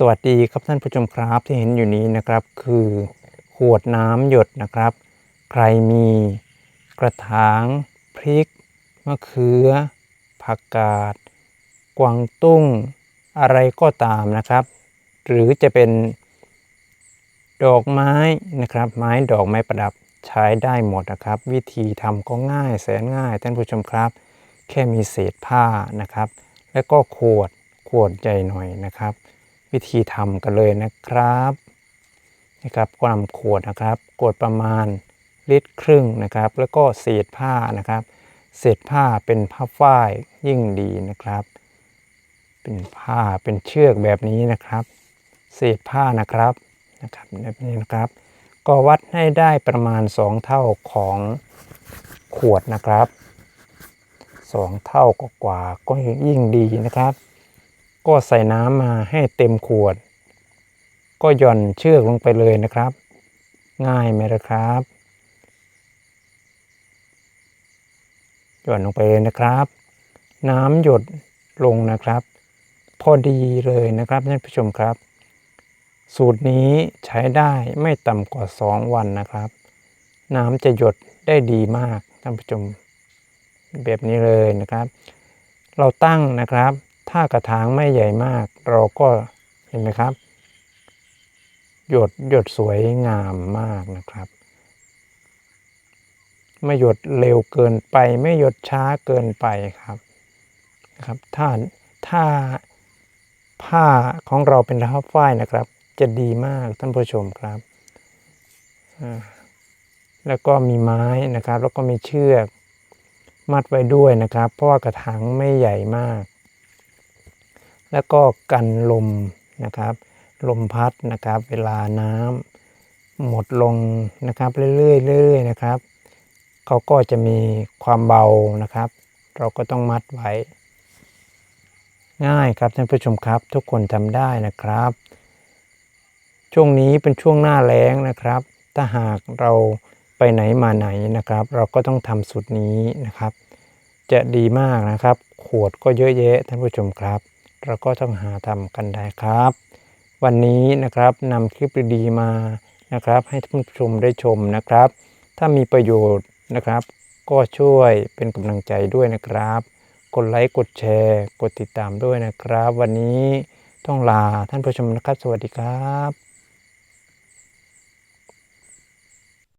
สวัสดีครับท่านผู้ชมครับที่เห็นอยู่นี้นะครับ คือขวดน้ำหยดนะครับ ใครมีกระถางพริก มะเขือ ผักกาด กวางตุ้ง อะไรก็ตามนะครับ หรือจะเป็นดอกไม้นะครับ ไม้ดอกไม้ประดับใช้ได้หมดนะครับ วิธีทำก็ง่ายแสนง่าย ท่านผู้ชมครับ แค่มีเศษผ้านะครับ แล้วก็ขวดขวดใหญ่หน่อยนะครับ วิธีทำกันเลยนะครับนะครับก็นำขวดนะครับกดประมาณลิตรครึ่งนะครับ แล้วก็เศษผ้านะครับ เศษผ้าเป็นผ้าฝ้ายยิ่งดีนะครับ เป็นผ้าเป็นเชือกแบบนี้นะครับ เศษผ้านะครับนะครับแบบนี้นะครับ ก็วัดให้ได้ประมาณ 2 เท่าของขวดนะครับสองเท่ากว่าก็ยิ่งดีนะครับ ก็ใส่น้ำมาให้เต็มขวด ก็หย่อนเชือกลงไปเลยนะครับ ง่ายไหมล่ะครับ หย่อนลงไปเลยนะครับ น้ำหยดลงนะครับ พอดีเลยนะครับท่านผู้ชมครับ สูตรนี้ใช้ได้ไม่ต่ำกว่า 2 วันนะครับ น้ำจะหยดได้ดีมากท่านผู้ชมแบบนี้เลยนะครับ เราตั้งนะครับ ถ้ากระถางไม่ใหญ่มาก เราก็เห็นไหมครับ หยดหยดสวยงามมากนะครับ ไม่หยดเร็วเกินไปไม่หยดช้าเกินไปครับนะครับถ้าถ้าผ้าของเราเป็นผ้าฝ้ายนะครับ จะดีมากท่านผู้ชมครับแล้วก็มีไม้นะครับ แล้วก็มีเชือกมัดไว้ด้วยนะครับ เพราะว่ากระถางไม่ใหญ่มาก แล้วก็กันลมนะครับ ลมพัดนะครับ เวลาน้ำหมดลงนะครับเรื่อยๆเรื่อยๆนะครับเขาก็จะมีความเบานะครับ เราก็ต้องมัดไว้ ง่ายครับท่านผู้ชมครับ ทุกคนทำได้นะครับ ช่วงนี้เป็นช่วงหน้าแล้งนะครับ ถ้าหากเราไปไหนมาไหนนะครับ เราก็ต้องทำสูตรนี้นะครับ จะดีมากนะครับ ขวดก็เยอะแยะท่านผู้ชมครับ เราก็ต้องหาทำกันได้ครับ วันนี้นะครับนำคลิปดีๆมานะครับ ให้ท่านผู้ชมได้ชมนะครับ ถ้ามีประโยชน์นะครับ ก็ช่วยเป็นกำลังใจด้วยนะครับ กดไลค์กดแชร์ กดติดตามด้วยนะครับ วันนี้ต้องลาท่านผู้ชมนะครับ สวัสดีครับ